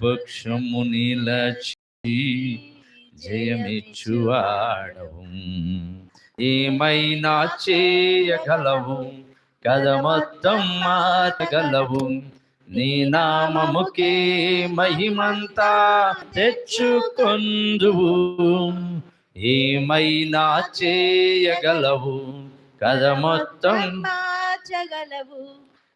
పక్షము నిలచి జయమిచ్చువాడవు ఏమైనా చేయగలవు కథ మొత్తం మార్చగలవు నీ నామముకే మహిమంతా తెచ్చుకొందువు ఏమైనా చేయగలవు కథ మొత్తం మార్చగలవు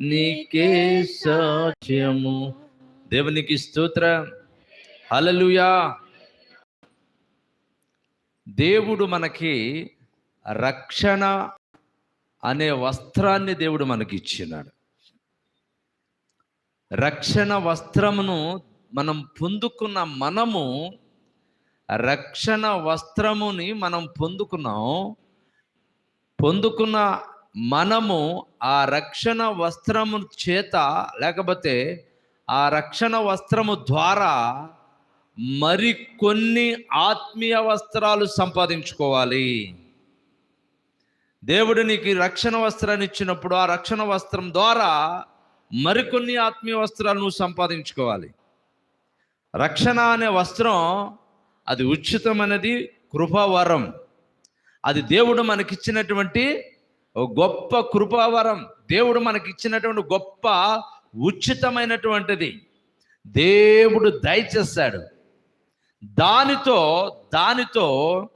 నీకే సాక్ష్యము దేవునికి స్తోత్ర. హలలుయా దేవుడు మనకి రక్షణ అనే వస్త్రాన్ని దేవుడు మనకి ఇచ్చినాడు రక్షణ వస్త్రమును మనం పొందుకున్న మనము రక్షణ వస్త్రముని మనం పొందుకున్నాం. పొందుకున్న మనము ఆ రక్షణ వస్త్రము చేత లేకపోతే ఆ రక్షణ వస్త్రము ద్వారా మరికొన్ని ఆత్మీయ వస్త్రాలు సంపాదించుకోవాలి. దేవుడు నీకు రక్షణ వస్త్రాన్ని ఇచ్చినప్పుడు ఆ రక్షణ వస్త్రం ద్వారా మరికొన్ని ఆత్మీయ వస్త్రాలు నువ్వు సంపాదించుకోవాలి. రక్షణ అనే వస్త్రం అది ఉచితమైనది కృపావరం. అది దేవుడు మనకిచ్చినటువంటి గొప్ప కృపావరం. దేవుడు మనకిచ్చినటువంటి గొప్ప ఉచితమైనటువంటిది. దేవుడు దయచేస్తాడు. దానితో దానితో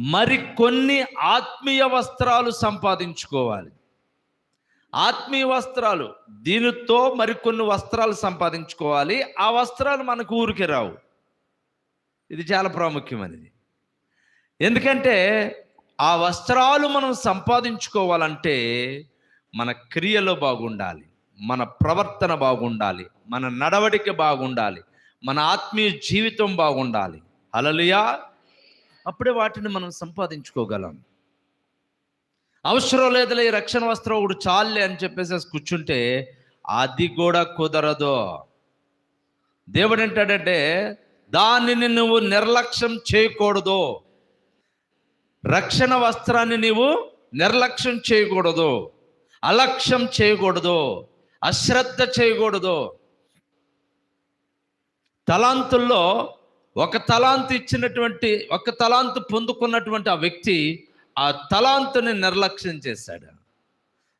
మరికొన్ని ఆత్మీయ వస్త్రాలు సంపాదించుకోవాలి. ఆత్మీయ వస్త్రాలు దీనితో మరికొన్ని వస్త్రాలు సంపాదించుకోవాలి. ఆ వస్త్రాలు మనకు ఊరికి రావు. ఇది చాలా ప్రాముఖ్యమైనది. ఎందుకంటే ఆ వస్త్రాలు మనం సంపాదించుకోవాలంటే మన క్రియలో బాగుండాలి మన ప్రవర్తన బాగుండాలి మన నడవడిక బాగుండాలి మన ఆత్మీయ జీవితం బాగుండాలి. అలలుయా అప్పుడే వాటిని మనం సంపాదించుకోగలం. అవసరం లేదులే ఈ రక్షణ వస్త్రం ఒకటి చాలే అని చెప్పేసి కూర్చుంటే అది కూడా కుదరదు. దేవుడు ఏంటాడంటే దానిని నువ్వు నిర్లక్ష్యం చేయకూడదు. రక్షణ వస్త్రాన్ని నీవు నిర్లక్ష్యం చేయకూడదు అలక్ష్యం చేయకూడదు అశ్రద్ధ చేయకూడదు. తలాంతుల్లో ఒక తలాంతు ఇచ్చినటువంటి ఒక తలాంతు పొందుకున్నటువంటి ఆ వ్యక్తి ఆ తలాంతుని నిర్లక్ష్యం చేశాడు.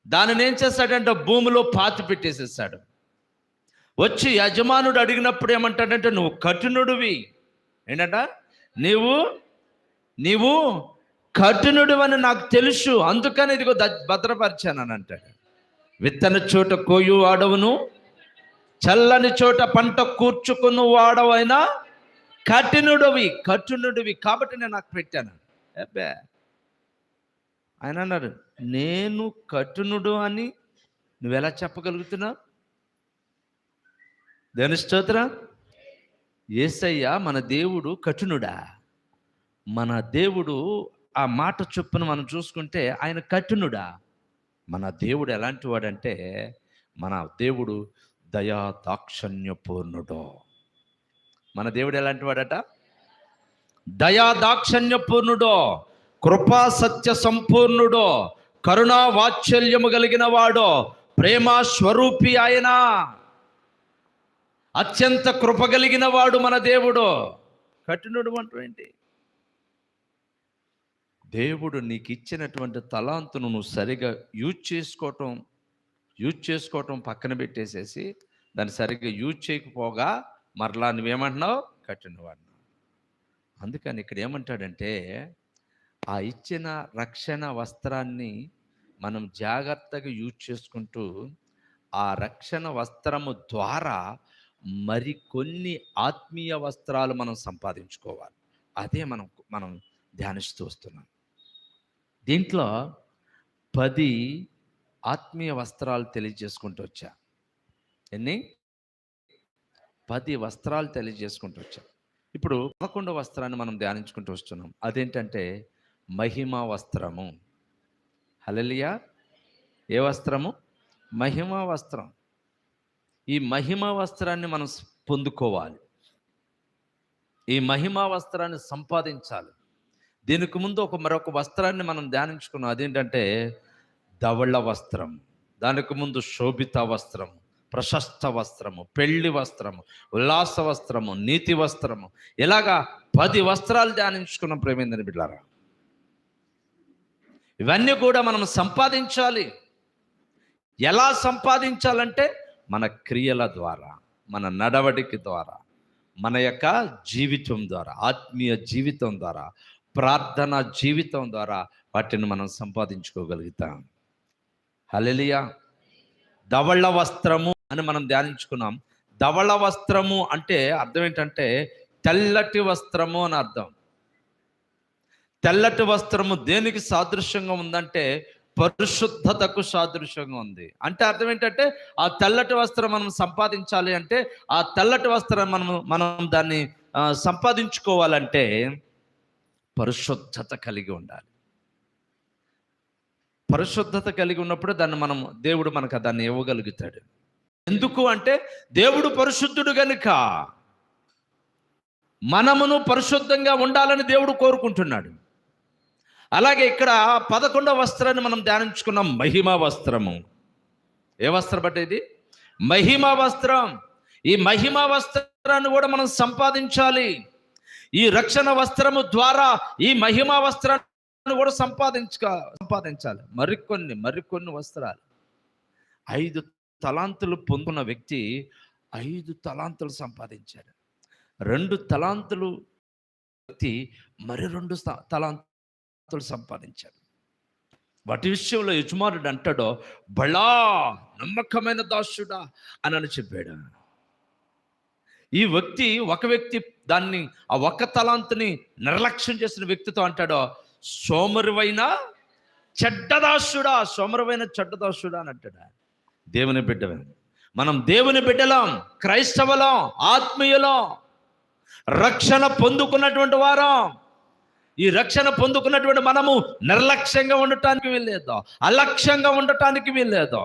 దానిని ఏం చేశాడంటే భూమిలో పాతి పెట్టేసేసాడు. వచ్చి యజమానుడు అడిగినప్పుడు ఏమంటాడంటే నువ్వు కఠినుడివి. ఏంటంట? నీవు నీవు కఠినుడు అని నాకు తెలుసు. అందుకని ఇదిగో ద- భద్రపరిచాను అని అంటాడు. విత్తన చోట కోయు వాడవును చల్లని చోట పంట కూర్చుకున్న వాడవైనా కఠినుడివి కఠినుడివి కాబట్టి నేను నాకు పెట్టాను. అబ్బే! ఆయన అన్నారు నేను కఠినుడు అని నువ్వెలా చెప్పగలుగుతున్నావు? దేని స్తోత్ర. ఏసయ్య మన దేవుడు కఠినుడా? మన దేవుడు ఆ మాట చొప్పున మనం చూసుకుంటే ఆయన కఠినుడా. మన దేవుడు ఎలాంటి వాడంటే మన దేవుడు దయా దాక్షణ్యపూర్ణుడు మన దేవుడు ఎలాంటి వాడట? దయా దాక్షణ్యపూర్ణుడో కృపా సత్య సంపూర్ణుడో కరుణా వాత్సల్యము కలిగిన వాడో ప్రేమ స్వరూపి ఆయన. అత్యంత కృప కలిగిన వాడు మన దేవుడు. కఠినుడు అంటూ ఏంటి దేవుడు నీకు ఇచ్చినటువంటి తలాంతును నువ్వు సరిగా యూజ్ చేసుకోవటం యూజ్ చేసుకోవటం పక్కన పెట్టేసేసి దాన్ని సరిగ్గా యూజ్ చేయకపోగా మరలా నువ్వేమంటున్నావు? కట్టినవాడు అందుకని ఇక్కడ ఏమంటాడంటే ఆ ఇచ్చిన రక్షణ వస్త్రాన్ని మనం జాగ్రత్తగా యూజ్ చేసుకుంటూ ఆ రక్షణ వస్త్రము ద్వారా మరికొన్ని ఆత్మీయ వస్త్రాలు మనం సంపాదించుకోవాలి. అదే మనం మనం ధ్యానిస్తూ వస్తున్నాం. దీంట్లో పది ఆత్మీయ వస్త్రాలు తెలియజేసుకుంటూ వచ్చా. ఎన్ని? పది వస్త్రాలు తెలియజేసుకుంటూ వచ్చా. ఇప్పుడు పదకొండవ వస్త్రాన్ని మనం ధ్యానించుకుంటూ వస్తున్నాం. అదేంటంటే మహిమ వస్త్రము. హలలియా ఏ వస్త్రము? మహిమ వస్త్రం. ఈ మహిమ వస్త్రాన్ని మనం పొందుకోవాలి. ఈ మహిమ వస్త్రాన్ని సంపాదించాలి. దీనికి ముందు ఒక మరొక వస్త్రాన్ని మనం ధ్యానించుకున్నాం. అదేంటంటే ధవళ వస్త్రం దానికి ముందు శోభిత వస్త్రము ప్రశస్త వస్త్రము పెళ్ళి వస్త్రము ఉల్లాస వస్త్రము నీతి వస్త్రము. ఇలాగా పది వస్త్రాలు ధ్యానించుకున్న ప్రేమేంద్ర బిడ్డారా? ఇవన్నీ కూడా మనం సంపాదించాలి. ఎలా సంపాదించాలంటే మన క్రియల ద్వారా మన నడవడిక ద్వారా మన యొక్క జీవితం ద్వారా ఆత్మీయ జీవితం ద్వారా ప్రార్థన జీవితం ద్వారా వాటిని మనం సంపాదించుకోగలుగుతాం. హలెలియా ధవళ వస్త్రము అని మనం ధ్యానించుకున్నాం. ధవళ వస్త్రము అంటే అర్థం ఏంటంటే తెల్లటి వస్త్రము అని అర్థం. తెల్లటి వస్త్రము దేనికి సాదృశ్యంగా ఉందంటే పరిశుద్ధతకు సాదృశ్యంగా ఉంది. అంటే అర్థం ఏంటంటే ఆ తెల్లటి వస్త్రం మనం సంపాదించాలి అంటే ఆ తెల్లటి వస్త్రం మనం మనం దాన్ని సంపాదించుకోవాలంటే పరిశుద్ధత కలిగి ఉండాలి. పరిశుద్ధత కలిగి ఉన్నప్పుడు దాన్ని మనం దేవుడు మనకు దాన్ని ఇవ్వగలుగుతాడు. ఎందుకు అంటే దేవుడు పరిశుద్ధుడు గనుక మనమును పరిశుద్ధంగా ఉండాలని దేవుడు కోరుకుంటున్నాడు. అలాగే ఇక్కడ పదకొండవ వస్త్రాన్ని మనం ధ్యానించుకున్నాం మహిమ వస్త్రము. ఏ వస్త్రం అంటే ఇది? మహిమ వస్త్రం. ఈ మహిమ వస్త్రాన్ని కూడా మనం సంపాదించాలి. ఈ రక్షణ వస్త్రము ద్వారా ఈ మహిమ వస్త్రాన్ని కూడా సంపాదించుక సంపాదించాలి. మరికొన్ని మరికొన్ని వస్త్రాలు. ఐదు తలాంతులు పొందుకున్న వ్యక్తి ఐదు తలాంతులు సంపాదించాడు. రెండు తలాంతులు వ్యక్తి మరి రెండు తలాంతులు సంపాదించాడు. వాటి విషయంలో యజమానుడు అంటాడో బళా నమ్మకమైన దాసుడా అని అని చెప్పాడు. ఈ వ్యక్తి ఒక వ్యక్తి దాన్ని ఆ ఒక్క తలాంతుని నిర్లక్ష్యం చేసిన వ్యక్తితో అంటాడో సోమరువైన చెడ్డదాసుడా సోమరువైన చెడ్డదాసుడా అని అంటాడా దేవుని బిడ్డవే. మనం దేవుని బిడ్డలం క్రైస్తవులం ఆత్మీయులం రక్షణ పొందుకున్నటువంటి వారం. ఈ రక్షణ పొందుకున్నటువంటి మనము నిర్లక్ష్యంగా ఉండటానికి వీల్లేదు అలక్ష్యంగా ఉండటానికి వీల్లేదు.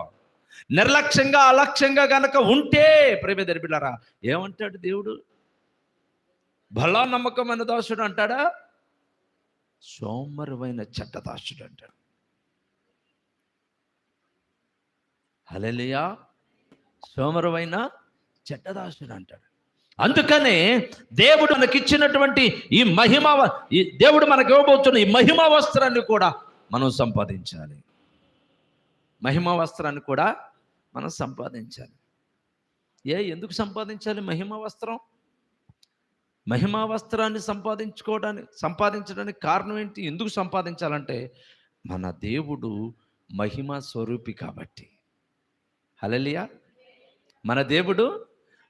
నిర్లక్ష్యంగా అలక్ష్యంగా గనక ఉంటే ప్రేమ దరిపిల్లారా ఏమంటాడు దేవుడు? బలా నమ్మకమైన దాసుడు అంటాడా? సోమరువైన చెడ్డదాసుడు అంటాడు. హలలియా సోమరువైన చెడ్డదాసుడు అంటాడు. అందుకనే దేవుడు మనకిచ్చినటువంటి ఈ మహిమ వ- ఈ దేవుడు మనకి ఇవ్వబోతున్న ఈ మహిమ వస్త్రాన్ని కూడా మనం సంపాదించాలి. మహిమ వస్త్రాన్ని కూడా మనం సంపాదించాలి. ఏ ఎందుకు సంపాదించాలి మహిమ వస్త్రం? మహిమా వస్త్రాన్ని సంపాదించుకోవడానికి సంపాదించడానికి కారణం ఏంటి? ఎందుకు సంపాదించాలంటే మన దేవుడు మహిమ స్వరూపి కాబట్టి. హలలియా మన దేవుడు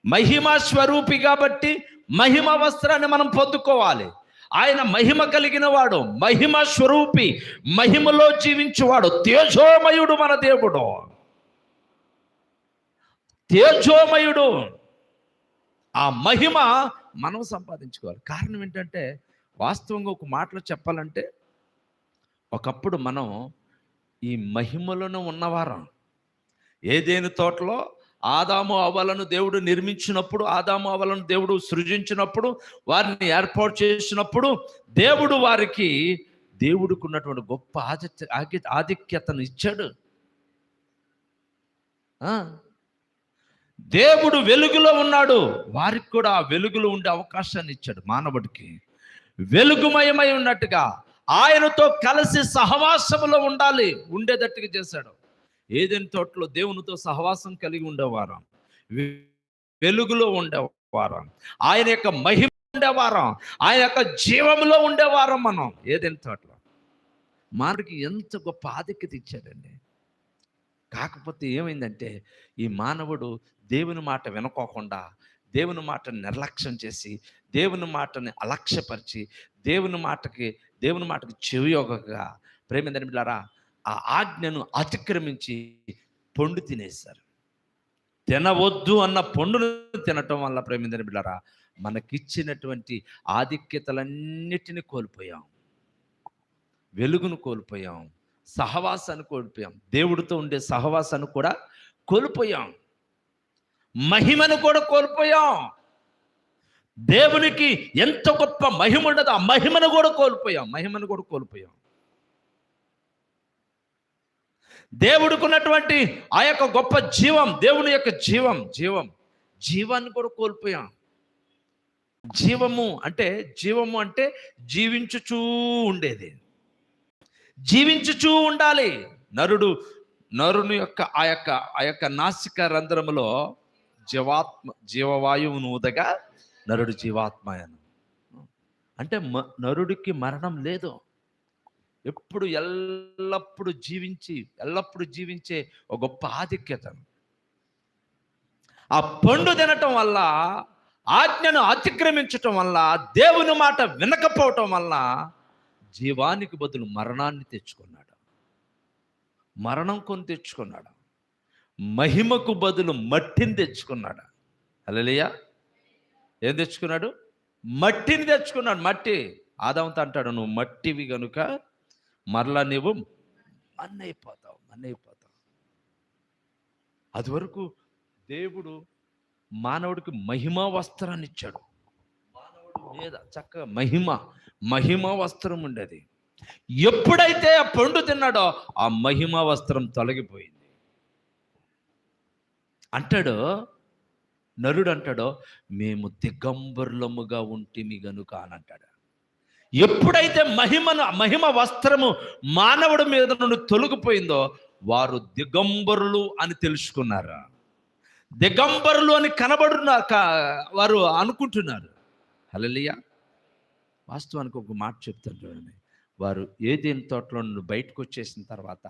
మహిమ స్వరూపి కాబట్టి మహిమ వస్త్రాన్ని మనం పొందుకోవాలి. ఆయన మహిమ కలిగిన వాడు మహిమ స్వరూపి మహిమలో జీవించువాడు తేజోమయుడు మన దేవుడు. తేజోమయుడు. ఆ మహిమ మనం సంపాదించుకోవాలి. కారణం ఏంటంటే వాస్తవంగా ఒక మాటలో చెప్పాలంటే ఒకప్పుడు మనం ఈ మహిమలను ఉన్నవారం. ఏదేని తోటలో ఆదాము అవలను దేవుడు నిర్మించినప్పుడు ఆదాము అవలను దేవుడు సృజించినప్పుడు వారిని ఏర్పాటు చేసినప్పుడు దేవుడు వారికి దేవుడికి ఉన్నటువంటి గొప్ప ఆదిత్య ఆధిక్యతను ఇచ్చాడు. దేవుడు వెలుగులో ఉన్నాడు. వారికి కూడా ఆ వెలుగులో ఉండే అవకాశాన్ని ఇచ్చాడు మానవుడికి. వెలుగుమయమై ఉన్నట్టుగా ఆయనతో కలిసి సహవాసములో ఉండాలి ఉండేటట్టుగా చేశాడు. ఏదైనా తోటలో దేవునితో సహవాసం కలిగి ఉండేవారం. వెలుగులో ఉండేవారం. ఆయన యొక్క మహిమ ఉండేవారం. ఆయన యొక్క జీవంలో ఉండేవారం మనం. ఏదైనా తోటలో. మనకి ఎంత గొప్ప ఆధిక్యత ఇచ్చాడండి. కాకపోతే ఏమైందంటే ఈ మానవుడు దేవుని మాట వినుకోకుండా దేవుని మాటని నిర్లక్ష్యం చేసి దేవుని మాటని అలక్ష్యపరిచి దేవుని మాటకి దేవుని మాటకి చెవియోగగా ప్రేమేందని బిడ్డారా ఆ ఆజ్ఞను అతిక్రమించి పండు తినేశారు. తినవద్దు అన్న పండును తినటం వల్ల ప్రేమేందని బిడ్డారా మనకిచ్చినటువంటి ఆధిక్యతలన్నిటిని కోల్పోయాం. వెలుగును కోల్పోయాం. సహవాసాన్ని కోల్పోయాం. దేవుడితో ఉండే సహవాసాన్ని కూడా కోల్పోయాం. మహిమను కూడా కోల్పోయాం. దేవునికి ఎంత గొప్ప మహిమ ఉండదు ఆ మహిమను కూడా కోల్పోయాం. మహిమను కూడా కోల్పోయాం. దేవుడికి ఉన్నటువంటి ఆ యొక్క గొప్ప జీవం దేవుని యొక్క జీవం జీవం జీవాన్ని కూడా కోల్పోయాం. జీవము అంటే జీవము అంటే జీవించుచూ ఉండేది. జీవించుచూ ఉండాలి. నరుడు నరుని యొక్క ఆ యొక్క ఆ యొక్క నాసిక రంధ్రములో జీవాత్మ జీవవాయువును ఊదగా నరుడు జీవాత్మయను. అంటే మ- నరుడికి మరణం లేదు. ఎప్పుడు ఎల్లప్పుడు జీవించి ఎల్లప్పుడు జీవించే ఒక గొప్ప ఆధిక్యత ఆ పండు తినటం వల్ల ఆజ్ఞను అతిక్రమించటం వల్ల దేవుని మాట వినకపోవటం వల్ల జీవానికి బదులు మరణాన్ని తెచ్చుకున్నాడు. మరణం కొని తెచ్చుకున్నాడు. మహిమకు బదులు మట్టిని తెచ్చుకున్నాడు. అలలియా ఏం తెచ్చుకున్నాడు? మట్టిని తెచ్చుకున్నాడు. మట్టి. ఆదాంతో అంటాడు నువ్వు మట్టివి గనుక మరలా నీవు మన్నైపోతావు మన్నైపోతావు. అది వరకు దేవుడు మానవుడికి మహిమా వస్త్రాన్ని ఇచ్చాడు. మానవుడు మీద చక్కగా మహిమ. మహిమ వస్త్రం ఉండేది. ఎప్పుడైతే ఆ పండు తిన్నాడో ఆ మహిమ వస్త్రం తొలగిపోయింది. అంటాడు నరుడు అంటాడో మేము దిగంబరులముగా ఉంటిమి గనుక అని అంటాడు. ఎప్పుడైతే మహిమను మహిమ వస్త్రము మానవుడి మీద నుండి తొలగిపోయిందో వారు దిగంబరులు అని తెలుసుకున్నారు? దిగంబరులు అని కనబడున్నారు వారు అనుకుంటున్నారు. హలలియా వాస్తవానికి ఒక మాట చెప్తాను చూడండి. వారు ఏదేని తోటలో నుండి బయటకు వచ్చేసిన తర్వాత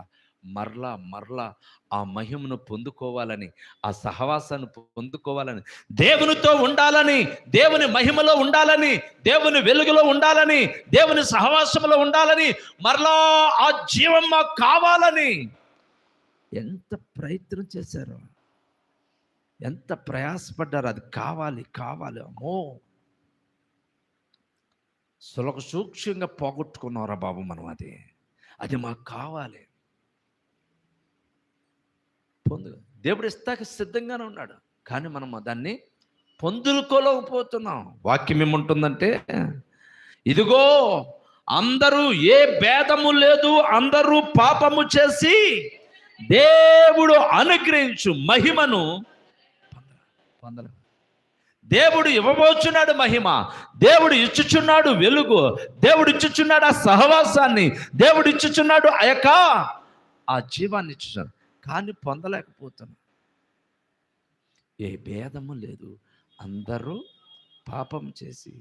మరలా మరలా ఆ మహిమను పొందుకోవాలని ఆ సహవాసాన్ని పొందుకోవాలని దేవునితో ఉండాలని దేవుని మహిమలో ఉండాలని దేవుని వెలుగులో ఉండాలని దేవుని సహవాసంలో ఉండాలని మరలా ఆ జీవం మాకు కావాలని ఎంత ప్రయత్నం చేశారు ఎంత ప్రయాసపడ్డారు అది కావాలి కావాలి అమ్మో. సులభ సూక్ష్మంగా పోగొట్టుకున్నారా బాబు మనం అది. అది మాకు కావాలి. పొందు. దేవుడు ఇస్తాక సిద్ధంగానే ఉన్నాడు. కానీ మనం దాన్ని పొందుకోలేకపోతున్నాం వాక్యం ఏముంటుందంటే ఇదిగో అందరూ ఏ భేదము లేదు అందరూ పాపము చేసి దేవుడు అనుగ్రహించు మహిమను పొందలే. దేవుడు ఇవ్వబోచున్నాడు మహిమ. దేవుడు ఇచ్చుచున్నాడు వెలుగు. దేవుడు ఇచ్చుచున్నాడు ఆ సహవాసాన్ని. దేవుడు ఇచ్చుచున్నాడు ఆ యొక్క ఆ జీవాన్ని ఇచ్చుచున్నాడు. కానీ పొందలేకపోతున్నాం ఏ భేదము లేదు. అందరూ పాపం చేసి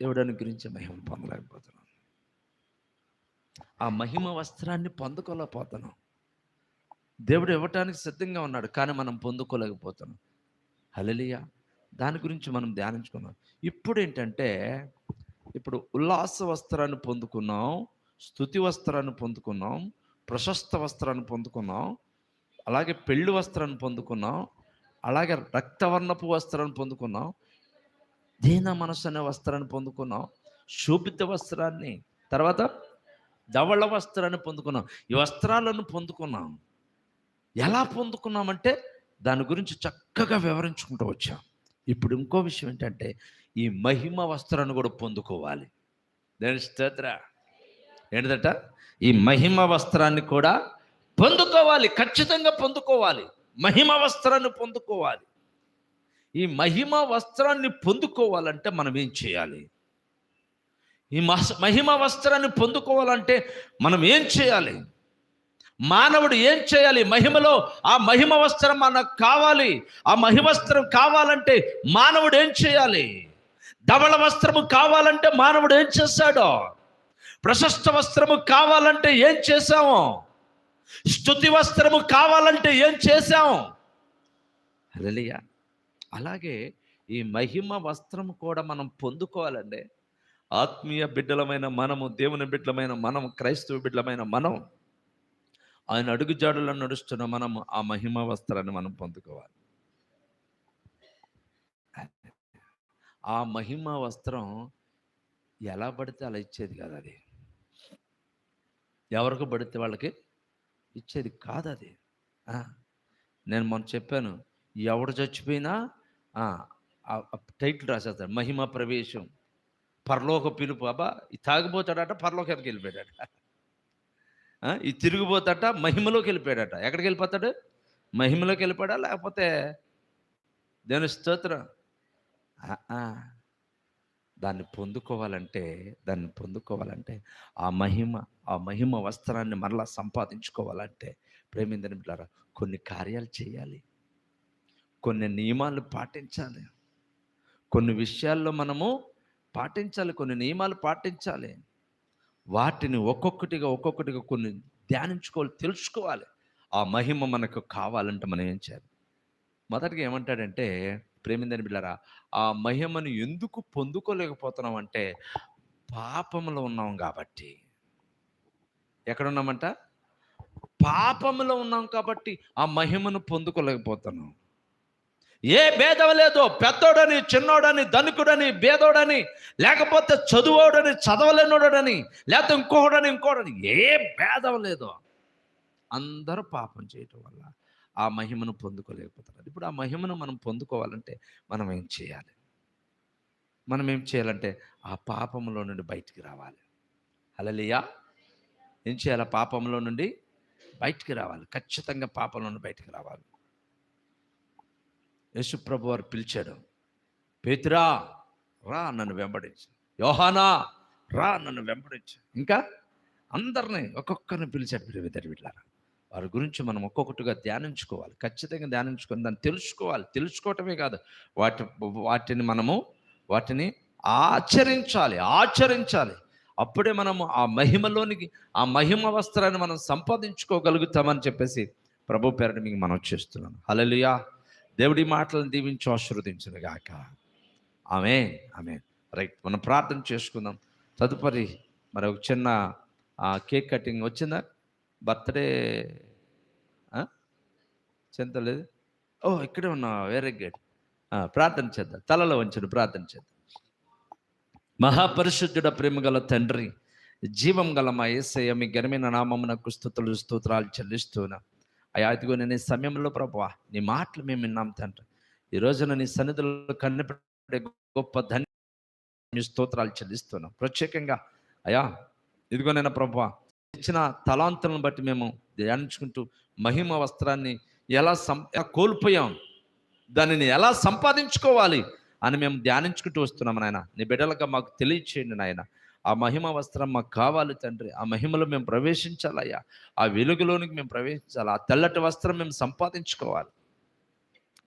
దేవుడు అనుగ్రహించే మహిమ పొందలేకపోతున్నాం. ఆ మహిమ వస్త్రాన్ని పొందుకోలేకపోతున్నాం. దేవుడు ఇవ్వటానికి సిద్ధంగా ఉన్నాడు కానీ మనం పొందుకోలేకపోతున్నాం. హలలియా దాని గురించి మనం ధ్యానించుకున్నాం ఇప్పుడు ఏంటంటే ఇప్పుడు ఉల్లాస వస్త్రాన్ని పొందుకున్నాం స్థుతి వస్త్రాన్ని పొందుకున్నాం ప్రశస్త వస్త్రాన్ని పొందుకున్నాం అలాగే పెళ్ళి వస్త్రాన్ని పొందుకున్నాం అలాగే రక్తవర్ణపు వస్త్రాన్ని పొందుకున్నాం దీన మనసు అనే వస్త్రాన్ని పొందుకున్నాం శోభిత వస్త్రాన్ని తర్వాత ధవళ వస్త్రాన్ని పొందుకున్నాం. ఈ వస్త్రాలను పొందుకున్నాం. ఎలా పొందుకున్నామంటే దాని గురించి చక్కగా వివరించుకుంటూ వచ్చాం. ఇప్పుడు ఇంకో విషయం ఏంటంటే ఈ మహిమ వస్త్రాన్ని కూడా పొందుకోవాలి. దేని స్తోత్ర. ఏంటంట ఈ మహిమ వస్త్రాన్ని కూడా పొందుకోవాలి ఖచ్చితంగా పొందుకోవాలి. మహిమ వస్త్రాన్ని పొందుకోవాలి. ఈ మహిమ వస్త్రాన్ని పొందుకోవాలంటే మనం ఏం చేయాలి? ఈ మహిమ వస్త్రాన్ని పొందుకోవాలంటే మనం ఏం చేయాలి? మానవుడు ఏం చేయాలి? మహిమలో ఆ మహిమ వస్త్రం మనకు కావాలి. ఆ మహిమ వస్త్రం కావాలంటే మానవుడు ఏం చేయాలి? ధవళ వస్త్రము కావాలంటే మానవుడు ఏం చేశాడో ప్రశస్త వస్త్రము కావాలంటే ఏం చేశాము? స్థుతి వస్త్రము కావాలంటే ఏం చేశాము? హల్లెలూయా. అలాగే ఈ మహిమ వస్త్రము కూడా మనం పొందుకోవాలండి. ఆత్మీయ బిడ్డలమైన మనము దేవుని బిడ్డలమైన మనం క్రైస్తవ బిడ్డలమైన మనం ఆయన అడుగుజాడులో నడుస్తున్న మనం ఆ మహిమ వస్త్రాన్ని మనం పొందుకోవాలి. ఆ మహిమ వస్త్రం ఎలా పడితే అలా ఇచ్చేది కాదు అది. ఎవరికి పడితే వాళ్ళకి ఇచ్చేది కాదు అది. ఆ, నేను మొన్న చెప్పాను ఎవడు చచ్చిపోయినా ఆ, టైటిల్ రాసేస్తాడు మహిమ ప్రవేశం పరలోక పిలుపు అబ్బా తాగిపోతాడట పరలోకానికి వెళ్ళిపోయాడట. ఈ తిరిగిపోతాట మహిమలోకి వెళ్ళిపోయాడట. ఎక్కడికి వెళ్ళిపోతాడు? మహిమలోకి వెళ్ళిపోయాడా లేకపోతే దేని స్తోత్రం. దాన్ని పొందుకోవాలంటే దాన్ని పొందుకోవాలంటే ఆ మహిమ ఆ మహిమ వస్త్రాన్ని మరలా సంపాదించుకోవాలంటే ప్రేమిందని బిడ్డారా కొన్ని కార్యాలు చేయాలి. కొన్ని నియమాలు పాటించాలి. కొన్ని విషయాల్లో మనము పాటించాలి. కొన్ని నియమాలు పాటించాలి. వాటిని ఒక్కొక్కటిగా ఒక్కొక్కటిగా కొన్ని ధ్యానించుకోవాలి తెలుసుకోవాలి. ఆ మహిమ మనకు కావాలంటే మనం ఏం చేయాలి? మొదటిగా ఏమంటాడంటే ప్రేమిందని బిళ్ళారా ఆ మహిమను ఎందుకు పొందుకోలేకపోతున్నాం అంటే పాపంలో ఉన్నాం కాబట్టి. ఎక్కడున్నామంట? పాపంలో ఉన్నాం కాబట్టి ఆ మహిమను పొందుకోలేకపోతున్నాం. ఏ భేదం లేదో. పెద్దోడని చిన్నోడని ధనికుడని భేదోడని లేకపోతే చదువుడని చదవలేనోడని లేకపోతే ఇంకోడని ఇంకోడని ఏ భేదం లేదో. అందరూ పాపం చేయటం వల్ల ఆ మహిమను పొందుకోలేకపోతున్నారు. ఇప్పుడు ఆ మహిమను మనం పొందుకోవాలంటే మనం ఏం చేయాలి? మనం ఏం చేయాలంటే ఆ పాపంలో నుండి బయటికి రావాలి. అలలియా ఏం చేయాలి? పాపంలో నుండి బయటికి రావాలి. ఖచ్చితంగా పాపంలో నుండి బయటికి రావాలి. యేసుప్రభు వారు పిలిచాడు పేతురా రా నన్ను వెంబడించు. యోహానా రా నన్ను వెంబడించు. ఇంకా అందరిని ఒక్కొక్కరిని పిలిచాడు ప్రియవిద్దరు వీళ్ళారా వారి గురించి మనం ఒక్కొక్కటిగా ధ్యానించుకోవాలి. ఖచ్చితంగా ధ్యానించుకొని దాన్ని తెలుసుకోవాలి. తెలుసుకోవటమే కాదు వాటి వాటిని మనము వాటిని ఆచరించాలి ఆచరించాలి. అప్పుడే మనము ఆ మహిమలోనికి ఆ మహిమ వస్త్రాన్ని మనం సంపాదించుకోగలుగుతామని చెప్పేసి ప్రభు పేరుని మీకు మనం చేస్తున్నాను హలలుయా దేవుడి మాటలను దీవించి ఆశీర్వదించిన గాక. ఆమె ఆమె రైట్ మనం ప్రార్థన చేసుకుందాం. తదుపరి మరి ఒక చిన్న ఆ, కేక్ కటింగ్ వచ్చిందా? బర్త్డే చింతలేదు ఓ ఇక్కడే ఉన్నా వెరీ గుడ్. ప్రార్థన చేద్దాం. తలలో వంచడు ప్రార్థన చేద్దాం. మహాపరిశుద్ధుడ ప్రేమ గల తండ్రి జీవం గల మా ఏసయ్య మీ గరిమైన నామమునకు స్థుతులు స్తోత్రాలు చెల్లిస్తున్నా. అయ్యా ఇదిగో నేను సమయంలో ప్రభువా నీ మాటలు మేము విన్నాం తండ్రి. ఈ రోజున నీ సన్నిధిలో కన్నపెట్టే గొప్ప ధన్య మీ స్తోత్రాలు చెల్లిస్తున్నాం. ప్రత్యేకంగా అయ్యా ఇదిగో నేను ప్రభువా ఇచ్చిన తలాంతులను బట్టి మేము ధ్యానించుకుంటూ మహిమ వస్త్రాన్ని ఎలా సం కోల్పోయాం దానిని ఎలా సంపాదించుకోవాలి అని మేము ధ్యానించుకుంటూ వస్తున్నాం నాయన. నీ బిడ్డలుగా మాకు తెలియచేయండి నాయన. ఆ మహిమ వస్త్రం మాకు కావాలి తండ్రి. ఆ మహిమలో మేము ప్రవేశించాలయ్యా. ఆ వెలుగులోనికి మేము ప్రవేశించాలి. ఆ తెల్లటి వస్త్రం మేము సంపాదించుకోవాలి.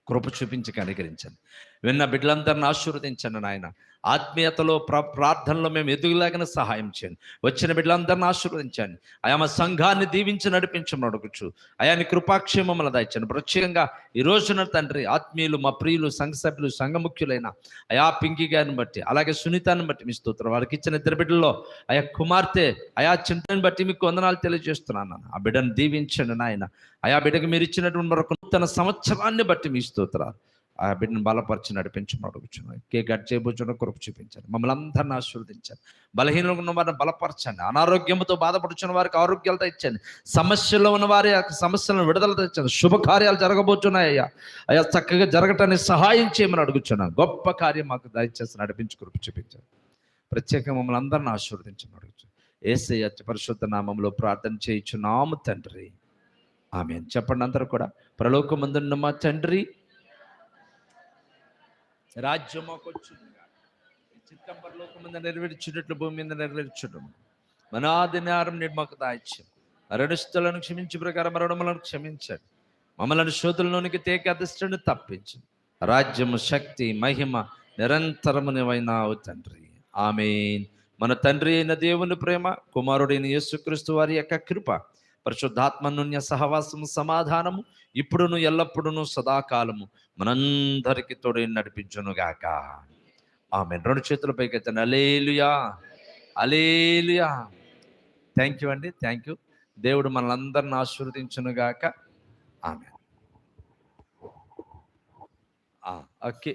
కృప చూపించి కనికరించండి విన్న బిడ్డలందరిని ఆశీర్వదించండి నాయన. ఆత్మీయతలో ప్ర ప్రార్థనలో మేము ఎదుగులాగిన సహాయం చేయండి. వచ్చిన బిడ్డలందరిని ఆశీర్వదించండి. ఆయా మా సంఘాన్ని దీవించి నడిపించమని అడుగుచు. అయాని కృపాక్షేమములు దాయించండి. ప్రత్యేకంగా ఈ రోజున తండ్రి ఆత్మీయులు మా ప్రియులు సంఘ సభ్యులు సంఘముఖ్యులైన అయా పింకి గారిని బట్టి అలాగే సునీతాన్ని బట్టి మీ స్తోత్రం. వారికి ఇచ్చిన ఇద్దరు బిడ్డల్లో ఆయా కుమార్తె ఆయా చింతని బట్టి మీకు వందనాలు తెలియజేస్తున్నాను ఆ బిడ్డను దీవించండి నాయన. ఆయా బిడ్డకు మీరు ఇచ్చినటువంటి మరొక నూతన సంవత్సరాన్ని బట్టి మీ స్తోత్రాలు. ఆ బిడ్డను బలపరిచి నడిపించమని అడుగుచున్నాను కే గట్ చేయబోచున్న కృప చూపించండి. మమ్మల్ని అందరిని ఆశీర్వదించండి. బలహీనంగా ఉన్న వారిని బలపరచండి. అనారోగ్యంతో బాధపడుచున్న వారికి ఆరోగ్యాలతో ఇచ్చండి. సమస్యల్లో ఉన్న వారి యొక్క సమస్యలను విడుదల తెచ్చండి శుభకార్యాలు జరగబోతున్నాయ్యా అయ్యా అయ్యా చక్కగా జరగటానికి సహాయం చేయమని అడుగుచున్నాను. గొప్ప కార్యం మాకు దయచేసి నడిపించి కృప చూపించండి. ప్రత్యేకంగా మమ్మల్ని అందరిని ఆశీర్వదించమని అడుగుచు ఏసయ్య పరిశుద్ధ నామంలో ప్రార్థన చేయించున్నాము తండ్రి. ఆమె చెప్పండి అందరూ కూడా. ప్రలోకమందున్న మా తండ్రి రాజ్యం మాకొచ్చు చిత్తం పరలోకం మీద నెరవేర్చున్నట్లు భూమి మీద నెరవేర్చడం మన ఆదినారం నేడు మాకు దాయిత్యం. మరణిస్తులను క్షమించి ప్రకారం మరణములను క్షమించండి. మమ్మలను శోధుల్లోనికి తేక అధిష్టను తప్పించు రాజ్యము శక్తి మహిమ నిరంతరమునివైనా తండ్రి. ఆమె మన తండ్రి అయిన దేవుని ప్రేమ కుమారుడైన యేసుక్రీస్తు వారి యొక్క కృప పరిశుద్ధాత్మ సహవాసము సమాధానము ఇప్పుడును ఎల్లప్పుడును సదాకాలము మనందరికి తోడు నడిపించునుగాక ఆమె రెండు చేతుల పైకి అలేలుయా అలేలుయా థ్యాంక్ యూ అండి థ్యాంక్ యూ దేవుడు మనలందరిని ఆశీర్వదించునుగాక ఆమె ఓకే.